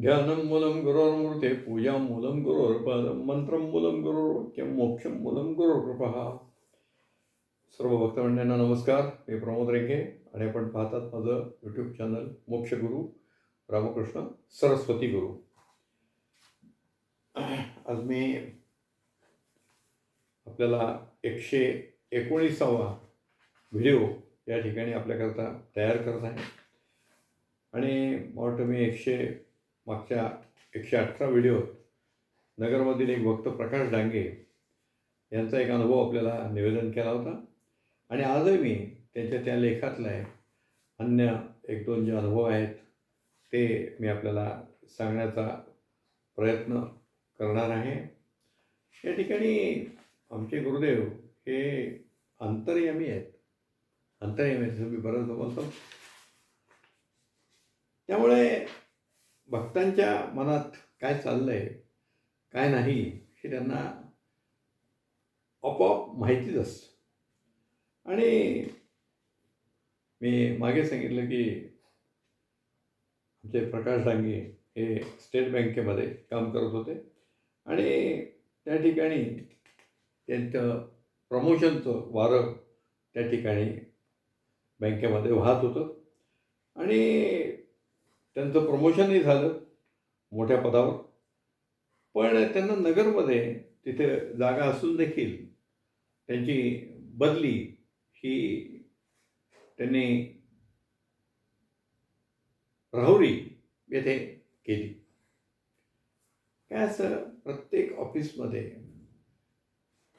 ध्यानं मूलं गुरोर्मूर्ते पूजा मूलं गुरोर्पदं मंत्रं मूलं गुरुर्वाक्यं मोक्षं मूलं गुरुकृपः सर्व भक्तमंडळींना नमस्कार. मी प्रमोद रेखे आणि आपण पाहतात माझं यूट्यूब चॅनल मोक्ष गुरु रामकृष्ण सरस्वती गुरु. आज मी आपल्याला एकशे एकोणीसावा व्हिडिओ या ठिकाणी आपल्याकरता तयार करत आहे. आणि मला वाटतं मी एकशे मागच्या एकशे अठरा व्हिडिओत नगरमधील एक भक्त प्रकाश डांगे यांचा एक अनुभव आपल्याला निवेदन केला होता. आणि आजही मी त्यांच्या त्या लेखातला आहे अन्य एक दोन जे अनुभव आहेत ते मी आपल्याला सांगण्याचा प्रयत्न करणार आहे. या ठिकाणी आमचे गुरुदेव हे अंतर्यामी आहेत. अंतर्यामी मी बरंच बोलतो त्यामुळे भक्तांच्या मनात काय चाललं आहे काय नाही हे त्यांना आपोआप माहितीच असतं. आणि मी मागे सांगितलं की आमचे प्रकाश डांगे हे स्टेट बँकेमध्ये काम करत होते. आणि त्या ठिकाणी त्यांचं प्रमोशनचं वारं त्या ठिकाणी बँकेमध्ये वाहत होतं. आणि त्यांचं प्रमोशनही झालं मोठ्या पदावर. पण त्यांना नगरमध्ये तिथे जागा असून देखील त्यांची बदली ही त्यांनी राहुरी येथे केली. काय असं प्रत्येक ऑफिसमध्ये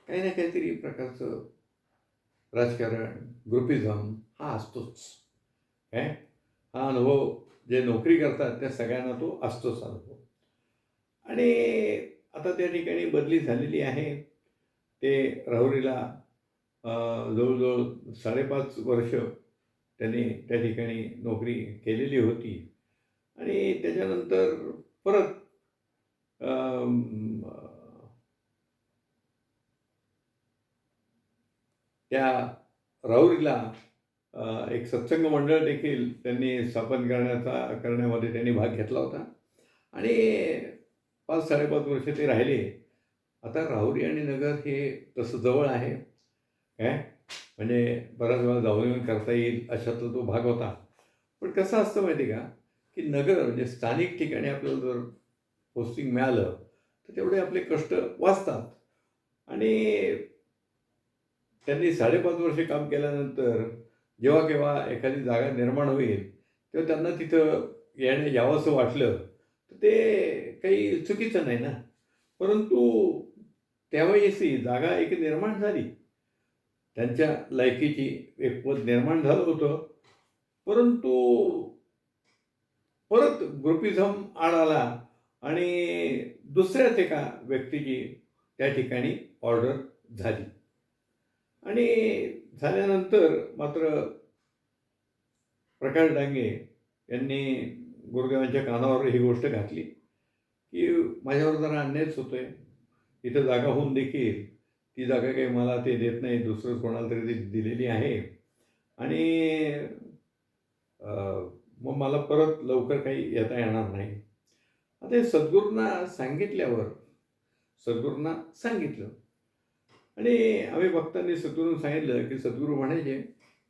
काही ना काहीतरी प्रकारचं राजकारण ग्रुपिझम हा असतोच. काय हा अनुभव जे नोकरी करतात त्या सगळ्यांना तो असतो चालतो आणि आता त्या ठिकाणी बदली झालेली आहे. ते राहुरीला जवळजवळ साडेपाच वर्ष त्यांनी त्या ठिकाणी नोकरी केलेली होती. आणि त्याच्यानंतर परत त्या राहुरीला एक सत्संग मंडळ देखील त्यांनी स्थापन करण्याचा करण्यामध्ये त्यांनी भाग घेतला होता. आणि पाच साडेपाच वर्ष ते राहिले. आता राहुरी आणि नगर हे तसं जवळ आहे. काय म्हणजे बऱ्याच वेळा जाऊन येऊन करता येईल अशातला तो भाग होता. पण कसं असतं माहिती आहे का? की नगर म्हणजे स्थानिक ठिकाणी आपल्याला जर पोस्टिंग मिळालं तर तेवढे आपले कष्ट वाचतात. आणि त्यांनी साडेपाच वर्षे काम केल्यानंतर जेव्हा केव्हा एखादी जागा निर्माण होईल तेव्हा त्यांना तिथं येणे यावंसं वाटलं तर ते काही चुकीचं नाही ना. परंतु त्यावेळेसही जागा एक निर्माण झाली. त्यांच्या लायकीची एक पद निर्माण झालं होतं. परंतु परत ग्रुपिझम आड आला आणि दुसऱ्याच एका व्यक्तीची त्या ठिकाणी ऑर्डर झाली. आणि झाल्यानंतर मात्र प्रकाश डांगे यांनी गुरुदेवांच्या कानावर ही गोष्ट घातली की माझ्यावर जरा अन्यायच होतो आहे इथं जागा होऊन देखील ती जागा काही मला ते देत नाही दुसरं कोणाला तरी ती दिलेली आहे. आणि मग मला परत लवकर काही येता येणार नाही. आता हे सद्गुरूंना सांगितल्यावर सद्गुरूंना सांगितलं आणि आम्ही भक्तांनी सद्गुरूंना सांगितलं की सद्गुरू म्हणायचे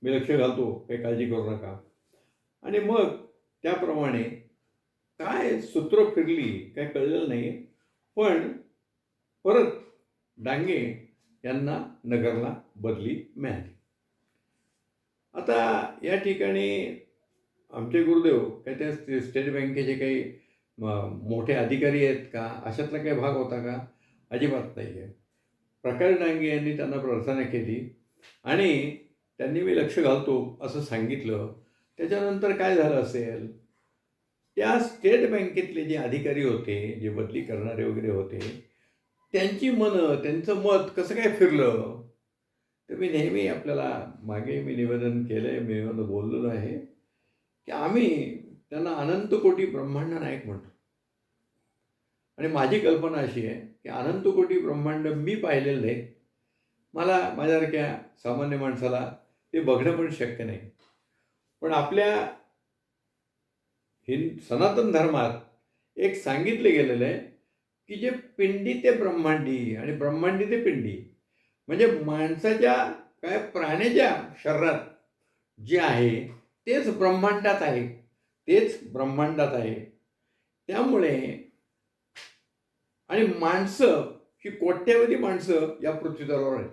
मी लक्ष घालतो काही काळजी करू नका. आणि मग त्याप्रमाणे काय सूत्र फिरली काय कळलेलं नाही पण परत डांगे यांना नगरला बदली मिळाली. आता या ठिकाणी आमचे गुरुदेव काय त्या स्टेट बँकेचे काही मोठे अधिकारी आहेत का? अशातला काही भाग होता का? अजिबात नाही आहे प्रकाश डांगे यांनी त्यांना प्रार्थना केली. आणि त्यांनी मी लक्ष घालतो असं सांगितलं. त्याच्यानंतर काय झालं असेल? त्या स्टेट बँकेतले जे अधिकारी होते जे बदली करणारे वगैरे होते त्यांची मनं त्यांचं मत कसं काय फिरलं? तर मी नेहमी आपल्याला मागे मी निवेदन केलं आहे मी निवेदन बोललेलो आहे की आम्ही त्यांना अनंत कोटी ब्रह्मांड नायक म्हणतो. आणि माझी कल्पना अशी आहे की अनंत कोटी ब्रह्मांड मी पाहिलेलं नाही. मला माझ्यासारख्या सामान्य माणसाला ते बघणं पण शक्य नाही. पण आपल्या हिंद सनातन धर्मात एक सांगितलं गेलेलं आहे की जे पिंडी ते ब्रह्मांडी आणि ब्रह्मांडी ते पिंडी म्हणजे माणसाच्या काय प्राण्याच्या शरीरात जे आहे तेच ब्रह्मांडात आहे तेच ब्रह्मांडात आहे. त्यामुळे आणि माणसं ही कोट्यवधी माणसं या पृथ्वीतलावर आहेत.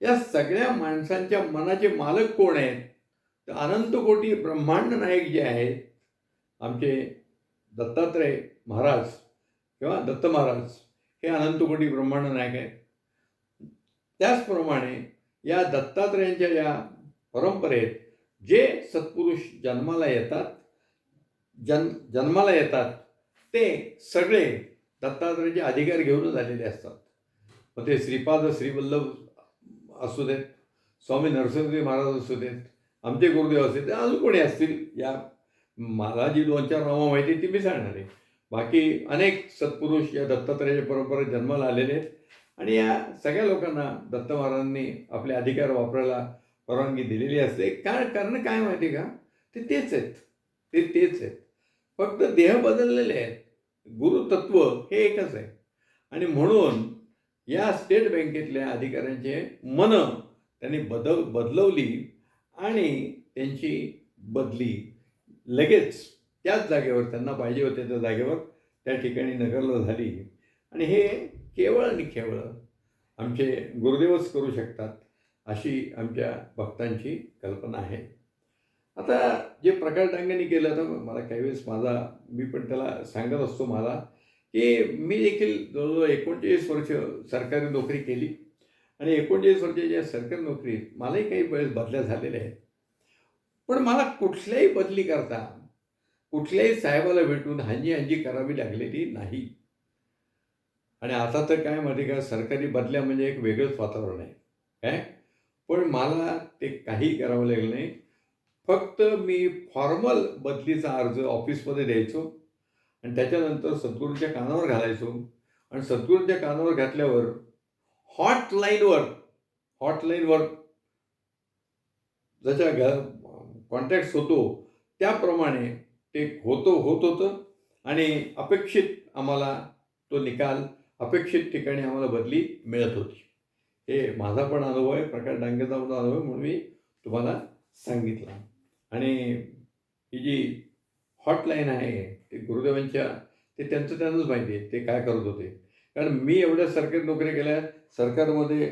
या सगळ्या माणसांच्या मनाचे मालक कोण आहेत? तर अनंत कोटी ब्रह्मांड नायक जे आहेत आमचे दत्तात्रय महाराज किंवा दत्त महाराज हे अनंत कोटी ब्रह्मांड नायक आहेत. त्याचप्रमाणे या दत्तात्रयांच्या या परंपरेत जे सत्पुरुष जन्माला येतात जन जन्माला येतात ते सगळे दत्तात्रयाचे अधिकार घेऊनच आलेले असतात. मग ते श्रीपाद श्रीवल्लभ असू देत स्वामी नरसिंहदेव महाराज असू देत आमचे गुरुदेव असतील ते अजून कोणी असतील? या मला जी दोन चार नावं माहिती ती मी सांगणार आहे. बाकी अनेक सत्पुरुष या दत्तात्रेच्या परंपरेत जन्माला आलेले आहेत. आणि या सगळ्या लोकांना दत्त महाराजांनी आपले अधिकार वापरायला परवानगी दिलेली असते. कारण कारण काय माहिती का? ते तेच आहेत. ते तेच आहेत. फक्त देह बदललेले आहेत. गुरुतत्व हे एकच आहे. आणि म्हणून या स्टेट बँकेतल्या अधिकाऱ्यांचे मन त्यांनी बदल बदलवली आणि त्यांची बदली लगेच त्याच जागेवर त्यांना पाहिजे होते त्या जागेवर त्या ठिकाणी नगरला झाली. आणि हे केवळ आणि केवळ आमचे गुरुदेवच करू शकतात अशी आमच्या भक्तांची कल्पना आहे. आता जे प्रकाश डांगेंनी केलं तर मला काही वेळेस माझा मी पण त्याला सांगत असतो मला की मी देखील जवळजवळ एकोणचाळीस वर्ष सरकारी नोकरी केली. आणि एकोणचाळीस वर्षाच्या सरकारी नोकरीत मलाही काही वेळेस बदल्या झालेल्या आहेत. पण मला कुठल्याही बदली करता कुठल्याही साहेबाला भेटून हांजी हांजी करावी लागलेली नाही. आणि आता तर काय माहिती का सरकारी बदल्या म्हणजे एक वेगळंच वातावरण आहे. काय? पण मला ते काही करावं लागलं नाही. फक्त मी फॉर्मल बदलीचा अर्ज ऑफिसमध्ये द्यायचो आणि त्याच्यानंतर सद्गुरूंच्या कानावर घालायचो. आणि सद्गुरूंच्या कानावर घातल्यावर हॉटलाईनवर हॉटलाईनवर जशा घ कॉन्टॅक्ट्स होतो त्याप्रमाणे ते होतो होत होतं. आणि अपेक्षित आम्हाला तो निकाल अपेक्षित ठिकाणी आम्हाला बदली मिळत होती. हे माझा पण अनुभव आहे प्रकाश डांगेचा पण अनुभव म्हणून मी तुम्हाला सांगितलं. आणि ही जी हॉटलाईन आहे ते गुरुदेवांच्या ते त्यांचं त्यांनाच माहिती आहे ते काय करत होते. कारण मी एवढ्या सरकारी नोकरी केल्या सरकारमध्ये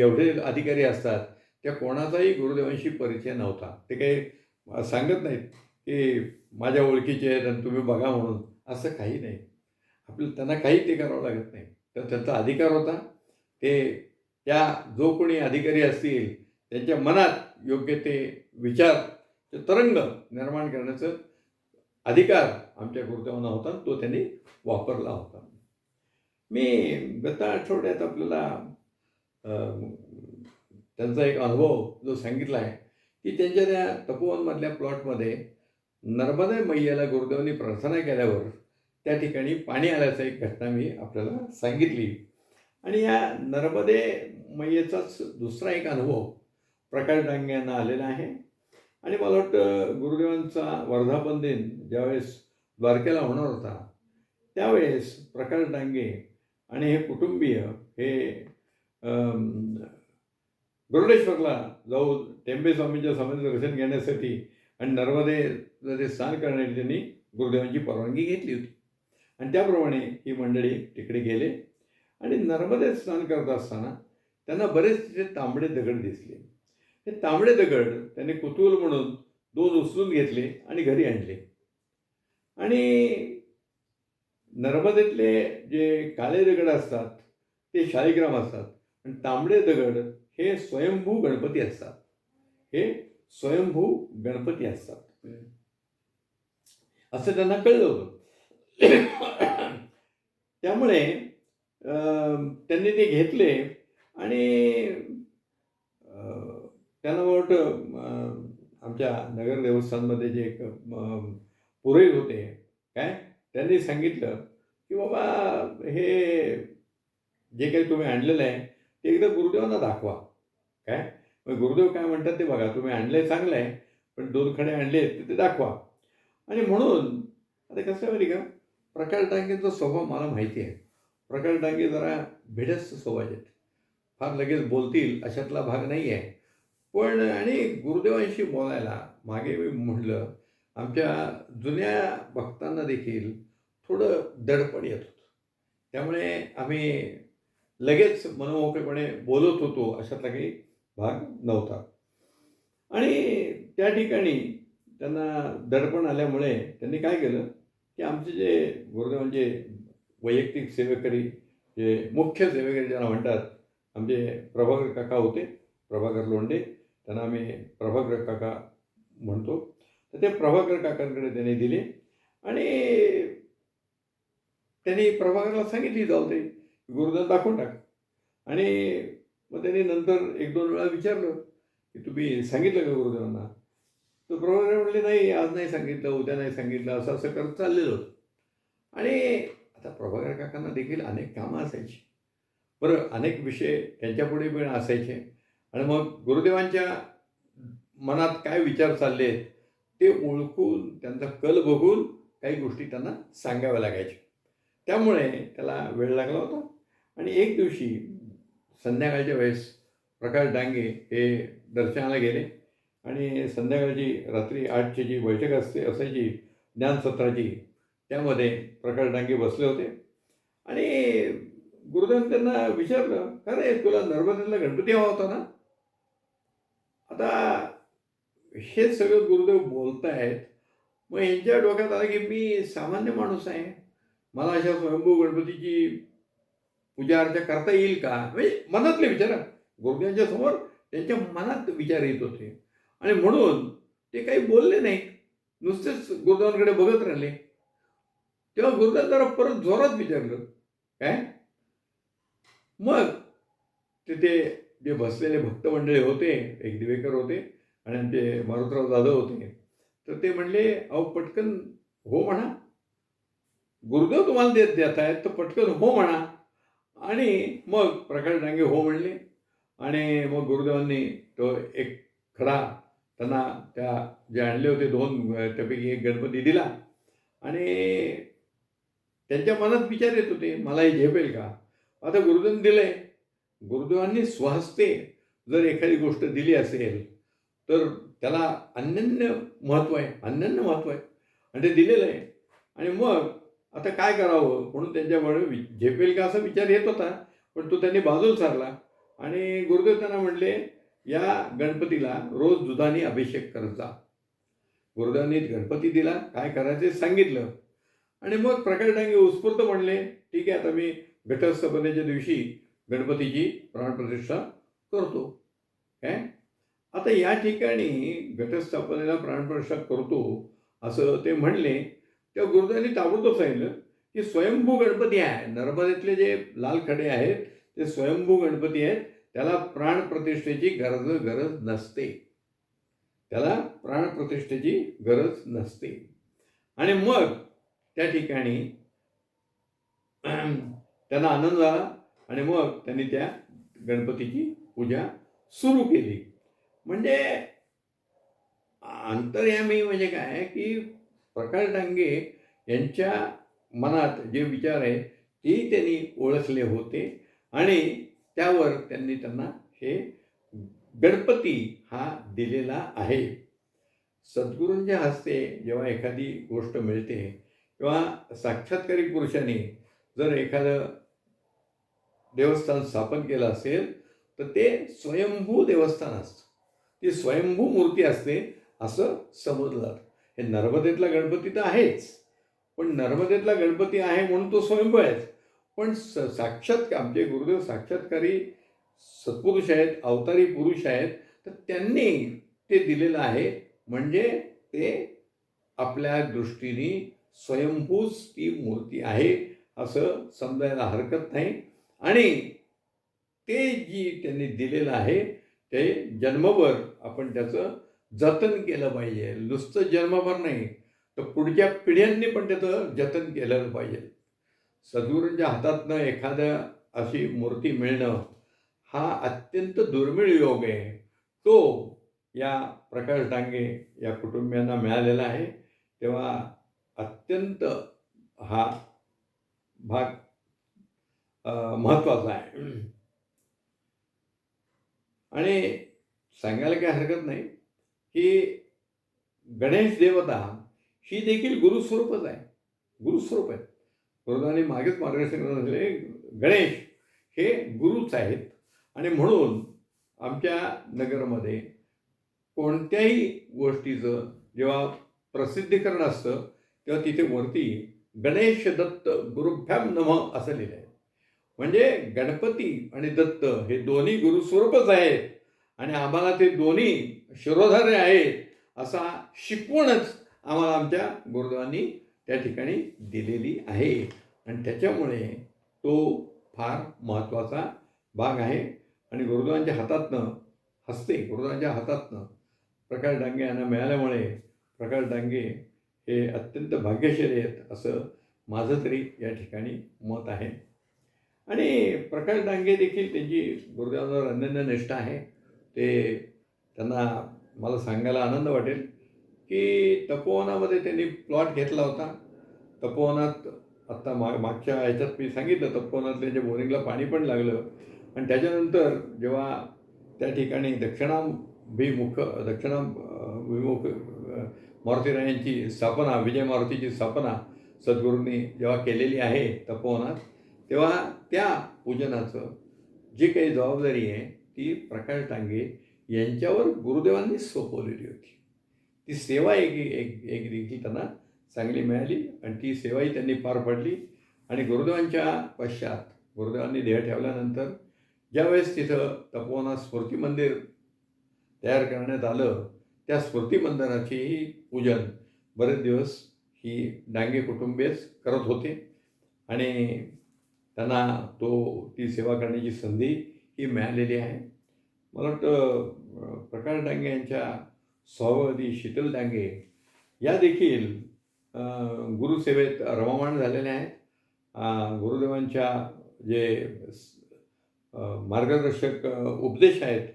एवढे अधिकारी असतात त्या कोणाचाही गुरुदेवांशी परिचय नव्हता. ते काही सांगत नाहीत की माझ्या ओळखीचे आहेत आणि तुम्ही बघा म्हणून असं काही नाही. आपलं त्यांना काही ते करावं लागत नाही. तर त्यांचा अधिकार होता. ते त्या जो कोणी अधिकारी असतील त्यांच्या मनात योग्य ते विचार ते तरंग निर्माण करण्याचं अधिकार आमच्या गुरुदेवांना होता तो त्यांनी वापरला होता. मी गत आठवड्यात आपल्याला त्यांचा एक अनुभव जो सांगितला आहे की त्यांच्या त्या तपोवनमधल्या प्लॉटमध्ये नर्मदा मैयाला गुरुदेवांनी प्रार्थना केल्यावर त्या ठिकाणी पाणी आल्याचा एक घटना मी आपल्याला सांगितली. आणि या नर्मदे मैयेचाच दुसरा एक अनुभव प्रकाश डांगे यांना आलेला आहे. आणि मला वाटतं गुरुदेवांचा वर्धापन दिन ज्यावेळेस द्वारकेला होणार होता त्यावेळेस प्रकाश डांगे आणि हे कुटुंबीय हे गरुडेश्वरला जाऊन टेंबे स्वामींच्या स्वामीचं दर्शन घेण्यासाठी आणि नर्मदेमध्ये स्नान करण्यासाठी त्यांनी गुरुदेवांची परवानगी घेतली होती. आणि त्याप्रमाणे ही मंडळी तिकडे गेले आणि नर्मदेत स्नान करत असताना त्यांना बरेच तिथे तांबडे दगड दिसले. हे तांबडे दगड त्याने कुतूहल म्हणून दोन उचलून घेतले आणि घरी आणले. आणि नर्मदेतले जे काळे दगड असतात ते शालिग्राम असतात. आणि तांबडे दगड हे स्वयंभू गणपती असतात. हे स्वयंभू गणपती असतात. असं त्यांना कळलं होतं. त्यामुळे त्यांनी ते घेतले आणि त्यांना वाटतं आमच्या नगर देवस्थानमध्ये जे एक पुरोहित होते काय त्यांनी सांगितलं की बाबा हे जे काही तुम्ही आणलेलं आहे ते एकदा गुरुदेवांना दाखवा. काय? मग गुरुदेव काय म्हणतात ते बघा तुम्ही आणलं आहे चांगलं आहे पण दोन खडे आणले ते ते दाखवा. आणि म्हणून आता कसं आहे माहिती का? प्रकाश डांगेचा स्वभाव मला माहिती आहे. प्रकाश डांगे जरा भेडस्त स्वभाव आहेत. फार लगेच बोलतील अशातला भाग नाही आहे. पण आणि गुरुदेवांशी बोलायला मागे मी म्हटलं आमच्या जुन्या भक्तांना देखील थोडं दडपण येत होतं. त्यामुळे आम्ही लगेच मनमोकळेपणे बोलत होतो अशातला काही भाग नव्हता. आणि त्या ठिकाणी त्यांना दडपण आल्यामुळे त्यांनी काय केलं की आमचे जे गुरुदेवांचे म्हणजे वैयक्तिक सेवेकरी जे मुख्य सेवेकरी ज्यांना म्हणतात आमचे प्रभाकर काका होते प्रभाकर लोंढे त्यांना आम्ही प्रभाकर काका म्हणतो. तर ते प्रभाकर काकांकडे त्याने दिले. आणि त्यांनी प्रभाकरला सांगितली जाऊ ते गुरुदान दाखवून टाक. आणि मग त्यांनी नंतर एक दोन वेळा विचारलं की तुम्ही सांगितलं का गुरुदेवांना तर प्रभाकर म्हणले नाही आज नाही सांगितलं उद्या नाही सांगितलं असं असं करत चाललेलं होतं. आणि आता प्रभाकर काकांना देखील अनेक कामं असायची. बरं अनेक विषय त्यांच्यापुढे पण असायचे. आणि मग गुरुदेवांच्या मनात काय विचार चालले आहेत ते ओळखून त्यांचा कल बघून काही गोष्टी त्यांना सांगाव्या लागायच्या. त्यामुळे त्याला वेळ लागला होता. आणि एक दिवशी संध्याकाळच्या वेळेस प्रकाश डांगे हे दर्शनाला गेले. आणि संध्याकाळची रात्री आठची जी बैठक असते असायची ज्ञानसत्राची त्यामध्ये प्रकाश डांगे बसले होते. आणि गुरुदेव त्यांना विचारलं अरे तुला नर्मदेला गणपती हवा होता ना? आता हे सगळं गुरुदेव बोलत आहेत मग यांच्या डोक्यात आलं की मी सामान्य माणूस आहे. मला अशा स्वयंभू गणपतीची पूजा अर्चा करता येईल का? म्हणजे मनातले विचार. गुरुदेवांच्या समोर त्यांच्या मनात विचार येत होते. आणि म्हणून ते काही बोलले नाही नुसतेच गुरुदेवांकडे बघत राहिले. तेव्हा गुरुदेव जरा परत जोरात विचारलं. काय? मग तिथे जे बसलेले भक्त मंडळी होते एक दिवेकर होते आणि आमचे मारुतराव जाधव होते. तर ते म्हणले अहो पटकन हो म्हणा. गुरुदेव तुम्हाला देत देत आहेत तर पटकन हो म्हणा. आणि मग प्रकाश डांगे हो म्हणले आणि मग गुरुदेवांनी तो एक खडा त्यांना त्या जे आणले होते दोन त्यापैकी एक गणपती दिला. आणि त्यांच्या मनात विचार येत होते मला हे झेपेल का? आता गुरुदेवांनी दिले गुरुदेवांनी स्वहस्ते जर एखादी गोष्ट दिली असेल तर त्याला अनन्य महत्त्व आहे अनन्य महत्त्व आहे. आणि ते दिलेलं आहे. आणि मग आता काय करावं? म्हणून त्यांच्यामुळे वि झेपेल का असा विचार येत होता पण तो त्यांनी बाजूला सारला. आणि गुरुदेव त्यांना म्हणले या गणपतीला रोज दुधाने अभिषेक करत जा. गुरुदेवांनी गणपती दिला काय करायचे सांगितलं. आणि मग प्रकाश डांगे उत्स्फूर्त म्हणले ठीक आहे आता मी घटस्थपनेच्या दिवशी गणपतीची प्राणप्रतिष्ठा करतो. काय आता या ठिकाणी घटस्थापनेला प्राणप्रतिष्ठा करतो असं ते म्हणले. तेव्हा गुरुदेवांनी ताबडतोब सांगितलं की स्वयंभू गणपती आहे. नर्मदेतले जे लाल खडे आहेत ते स्वयंभू गणपती आहेत. त्याला प्राणप्रतिष्ठेची गरज गरज नसते. त्याला प्राणप्रतिष्ठेची गरज नसते. आणि मग त्या ठिकाणी त्यांना आनंद झाला. आणि मग त्यांनी त्या गणपतीची पूजा सुरू केली. म्हणजे अंतर्यामी म्हणजे काय की प्रकाश डांगे यांच्या मनात जे विचार आहे तेही त्यांनी ओळखले होते आणि त्यावर त्यांनी त्यांना हे गणपती हा दिलेला आहे. सद्गुरूंच्या हस्ते जेव्हा एखादी गोष्ट मिळते किंवा साक्षात्कारी पुरुषांनी जर एखादं देवस्थान स्थापन केलं असेल तर ते स्वयंभू देवस्थान असतं. ती स्वयंभू मूर्ती असते असं समजलं जातं. हे नर्मदेतला गणपती तर आहेच पण नर्मदेतला गणपती आहे म्हणून तो स्वयंभू आहेच पण स साक्षात आमचे गुरुदेव साक्षात्कारी सत्पुरुष आहेत अवतारी पुरुष आहेत तर त्यांनी ते दिलेलं आहे म्हणजे ते आपल्या दृष्टीने स्वयंभूच ती मूर्ती आहे असं समजायला हरकत नाही. आणि ते जी त्यांनी दिलेलं आहे ते जन्मभर आपण त्याचं जतन केलं पाहिजे. नुसतं जन्मभर नाही तर पुढच्या पिढ्यांनी पण त्याचं जतन केलं पाहिजे. सद्गुरूंच्या हातातनं एखाद्या अशी मूर्ती मिळणं हा अत्यंत दुर्मिळ योग आहे. तो या प्रकाश डांगे या कुटुंबियांना मिळालेला आहे. तेव्हा अत्यंत हा भाग महत्त्वाचा आहे. आणि सांगायला काही हरकत नाही की गणेश देवता ही देखील गुरुस्वरूपच आहे. गुरुस्वरूप आहे गुरुदाने मागेच मार्गदर्शन झाले गणेश हे गुरुच आहेत. आणि म्हणून आमच्या नगरमध्ये कोणत्याही गोष्टीचं जेव्हा प्रसिद्धीकरण असतं तेव्हा तिथे वरती गणेश दत्त गुरुभ्याम नम असं लिहिलं आहे. म्हणजे गणपती आणि दत्त हे दोन्ही गुरुस्वरूपच आहेत. आणि आम्हाला ते दोन्ही शिरोधार्य आहेत असा शिकवणच आम्हाला आमच्या गुरुदेवांनी त्या ठिकाणी दिलेली आहे. आणि त्याच्यामुळे तो फार महत्त्वाचा भाग आहे. आणि गुरुदेवांच्या हातातनं हस्ते गुरुदेवांच्या हातातनं प्रकाश डांगे यांना मिळाल्यामुळे प्रकाश डांगे हे अत्यंत भाग्यशाली आहेत असं माझं तरी या ठिकाणी मत आहे. आणि प्रकाश डांगे देखील त्यांची गुरुदेवांवर अनन्य निष्ठा आहे. ते त्यांना मला सांगायला आनंद वाटेल की तपोवनामध्ये त्यांनी प्लॉट घेतला होता. तपोवनात आत्ता मा मागच्या ह्याच्यात मी सांगितलं तपोवनात त्यांच्या बोरिंगला पाणी पण लागलं. आणि त्याच्यानंतर जेव्हा त्या ठिकाणी दक्षिणाभिमुख दक्षिणाभिमुख विमुख मारुतीरायांची स्थापना विजय मारुतीची स्थापना सद्गुरूंनी जेव्हा केलेली आहे तपोवनात तेव्हा त्या पूजनाचं जी काही जबाबदारी आहे ती प्रकाश डांगे यांच्यावर गुरुदेवांनी सोपवलेली होती. ती सेवा एक एक एक देखील त्यांना चांगली मिळाली आणि ती सेवाही त्यांनी पार पाडली आणि गुरुदेवांच्या पश्चात गुरुदेवांनी देह ठेवल्यानंतर ज्यावेळेस तिथं तपोवना स्मृती मंदिर तयार करण्यात आलं त्या स्मृती मंदिराचेही पूजन बरेच दिवस ही डांगे कुटुंबीयच करत होते. आणि त्यांना तो ती सेवा करण्याची संधी ही मिळालेली आहे. मला वाटतं प्रकाश डांगे यांच्या सभावती शीतल डांगे या देखील गुरुसेवेत रममाण झालेल्या आहेत. गुरुदेवांच्या जे मार्गदर्शक उपदेश आहेत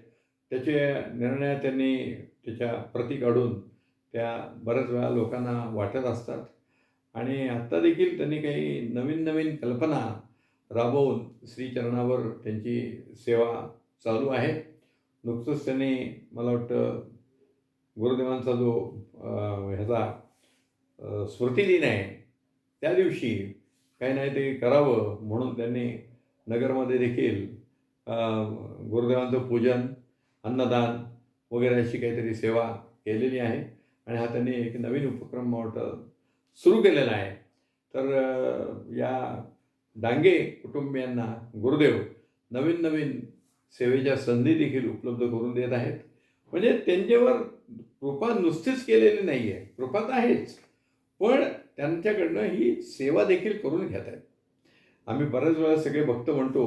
त्याचे निर्णय त्यांनी त्याच्या प्रती काढून त्या बऱ्याच वेळा लोकांना वाटत असतात. आणि आत्ता देखील त्यांनी काही नवीन नवीन कल्पना राबवून श्रीचरणावर त्यांची सेवा चालू आहे. नुकतंच त्यांनी मला वाटतं गुरुदेवांचा जो ह्याचा स्मृतिदिन आहे त्या दिवशी काही नाही ते करावं म्हणून त्यांनी नगरमध्ये देखील गुरुदेवांचं पूजन अन्नदान वगैरे अशी काहीतरी सेवा केलेली आहे. आणि हा त्यांनी एक नवीन उपक्रम वाटतं सुरू केलेला आहे. तर या डांगे कुटुंबियांना गुरुदेव नवीन नवीन सेवेच्या संधी देखील उपलब्ध करून देत आहेत. म्हणजे त्यांच्यावर कृपा नुसतीच केलेली नाही आहे कृपा तर आहेच. पण त्यांच्याकडनं ही सेवा देखील करून घेत आहेत. आम्ही बऱ्याच वेळा सगळे भक्त म्हणतो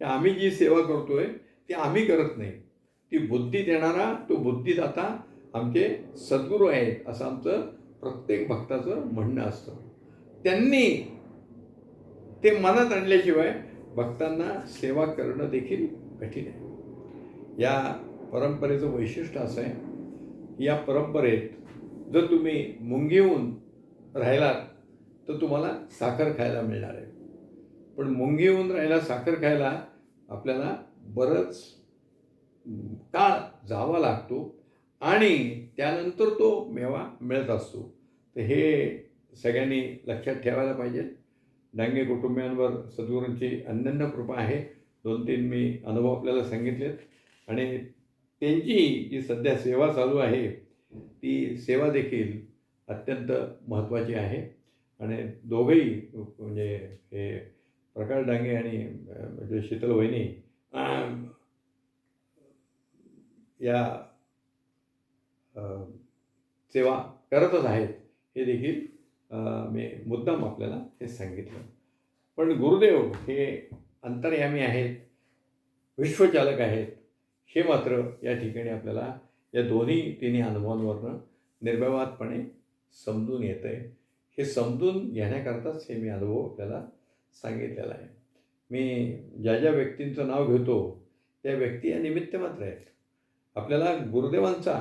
की आम्ही जी सेवा करतोय ती आम्ही करत नाही. ती बुद्धी देणारा तो बुद्धिदाता आमचे सद्गुरू आहेत असं आमचं प्रत्येक भक्ताचं म्हणणं असतं. त्यांनी ते मनात आणल्याशिवाय भक्तांना सेवा करणं देखील कठीण आहे. या परंपरेचं वैशिष्ट्य असं आहे या परंपरेत जर तुम्ही मुंगीहून राहिलात तर तुम्हाला साखर खायला मिळणार आहे. पण मुंगीहून राहिला साखर खायला आपल्याला बरंच काळ जावा लागतो आणि त्यानंतर तो मेवा मिळत असतो. तर हे सगळ्यांनी लक्षात ठेवायला पाहिजे. डांगे कुटुंबियांवर सद्गुरूंची अनन्य कृपा आहे. दोन तीन मी अनुभव आपल्याला सांगितलेत. आणि त्यांची जी सध्या सेवा चालू आहे ती सेवा देखील अत्यंत महत्त्वाची आहे. आणि दोघंही म्हणजे हे प्रकाश डांगे आणि म्हणजे शीतल वहिनी या सेवा करतच आहेत. हे देखील मी मुद्दाम आपल्याला हे सांगितलं. पण गुरुदेव हे अंतर्यामी आहेत विश्वचालक आहेत हे मात्र या ठिकाणी आपल्याला या दोन्ही तिन्ही अनुभवांवरनं निर्भवातपणे समजून येतं आहे हे समजून घेण्याकरताच हे मी अनुभव आपल्याला सांगितलेला आहे. मी ज्या ज्या व्यक्तींचं नाव घेतो त्या व्यक्ती या निमित्त मात्र आहेत. आपल्याला गुरुदेवांचा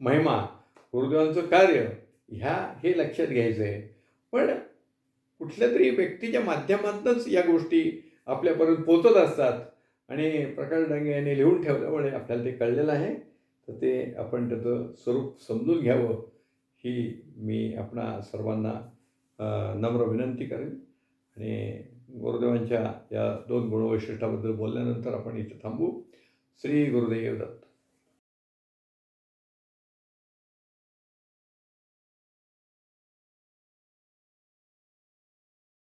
महिमा गुरुदेवांचं कार्य ह्या हे लक्षात घ्यायचं आहे. पण कुठल्या तरी व्यक्तीच्या माध्यमातूनच या गोष्टी आपल्यापर्यंत पोचत असतात. आणि प्रकाश डांगे यांनी लिहून ठेवल्यामुळे आपल्याला ते कळलेलं आहे. तर ते आपण त्याचं स्वरूप समजून घ्यावं ही मी आपणा सर्वांना नम्र विनंती करेन. आणि गुरुदेवांच्या या दोन गुणवैशिष्ट्याबद्दल बोलल्यानंतर आपण इथं थांबू. श्री गुरुदेव दत्त.